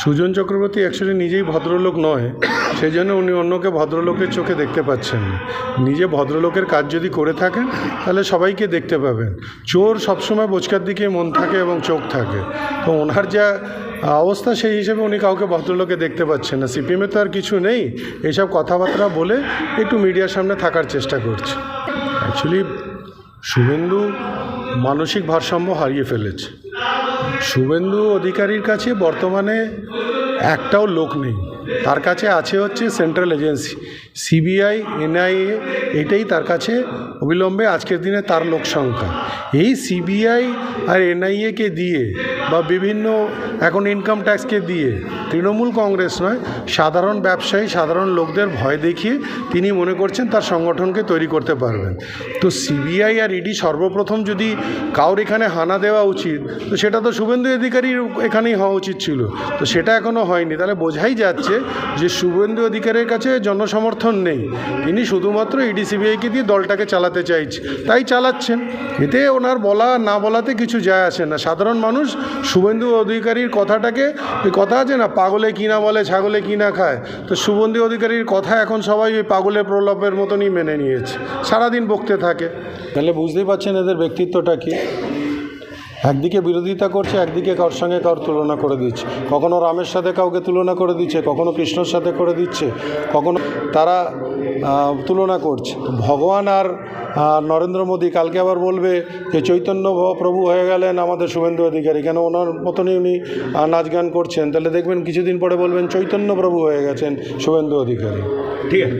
Sujan Chakraborty actually নিজেই ভদ্রলোক নয় সেই জন্য উনি অন্যকে ভদ্রলোকের চোখে দেখতে পাচ্ছেন নিজে ভদ্রলোকের কাজ যদি করে থাকেন, তাহলে সবাইকে দেখতে পাবেন। চোর সবসময় বোচকার দিকে মন থাকে এবং চোখ থাকে। তো ওনার যা অবস্থা, সেই হিসেবে উনি কাউকে ভদ্রলোকে দেখতে পাচ্ছেন না। সিপিএমে তো আর কিছু নেই। এইসব কথাবার্তা বলে একটু মিডিয়ার সামনে থাকার চেষ্টা করছে। অ্যাকচুয়ালি শুভেন্দু মানসিক ভারসাম্য হারিয়ে ফেলেছে। শুভেন্দু অধিকারীর কাছে বর্তমানে একটাও লোক নেই। তার কাছে আছে হচ্ছে সেন্ট্রাল এজেন্সি। সিবিআই, এনআইএ, এটাই তার কাছে অবিলম্বে আজকের দিনে তার লোক সংখ্যা। এই সিবিআই আর এনআইএকে দিয়ে বা বিভিন্ন এখন ইনকাম ট্যাক্সকে দিয়ে, তৃণমূল কংগ্রেস নয়, সাধারণ ব্যবসায়ী, সাধারণ লোকদের ভয় দেখিয়ে তিনি মনে করছেন তার সংগঠনকে তৈরি করতে পারবেন। তো সিবিআই আর ইডি সর্বপ্রথম যদি কাউর এখানে হানা দেওয়া উচিত, তো সেটা তো শুভেন্দু অধিকারীর এখানেই হওয়া উচিত ছিল। তো সেটা এখনও হয়নি। তাহলে বোঝাই যাচ্ছে যে শুভেন্দু অধিকারের কাছে জনসমর্থন নেই। তিনি শুধুমাত্র ইডি সিবিআইকে দিয়ে দলটাকে চালাতে চাইছে। তাই চালাচ্ছেন। এতে ওনার বলা না বলাতে কিছু যায় আসে না। সাধারণ মানুষ শুভেন্দু অধিকারীর কথাটাকে কথা আছে না, পাগলে কিনা বলে, ছাগলে কিনা খায়? তো শুভেন্দু অধিকারীর কথা এখন সবাই ওই পাগলের প্রলাপের মতনই মেনে নিয়েছে। সারাদিন বকতে থাকে। তাহলে বুঝতেই পারছেন এদের ব্যক্তিত্বটা কি? একদিকে বিরোধিতা করছে, একদিকে কার সঙ্গে কার তুলনা করে দিচ্ছে। কখনো রামের সাথে কাউকে তুলনা করে দিচ্ছে, কখনো কৃষ্ণর সাথে করে দিচ্ছে, কখনো তারা তুলনা করছে। ভগবান আর নরেন্দ্র মোদী কালকে আবার বলবে যে, চৈতন্য প্রভু হয়ে গেলেন আমাদের শুভেন্দু অধিকারী। কেন ওনার মতনই উনি নাচ গান করছেন? তাহলে দেখবেন কিছুদিন পরে বলবেন, চৈতন্য প্রভু হয়ে গেছেন শুভেন্দু অধিকারী। ঠিক আছে।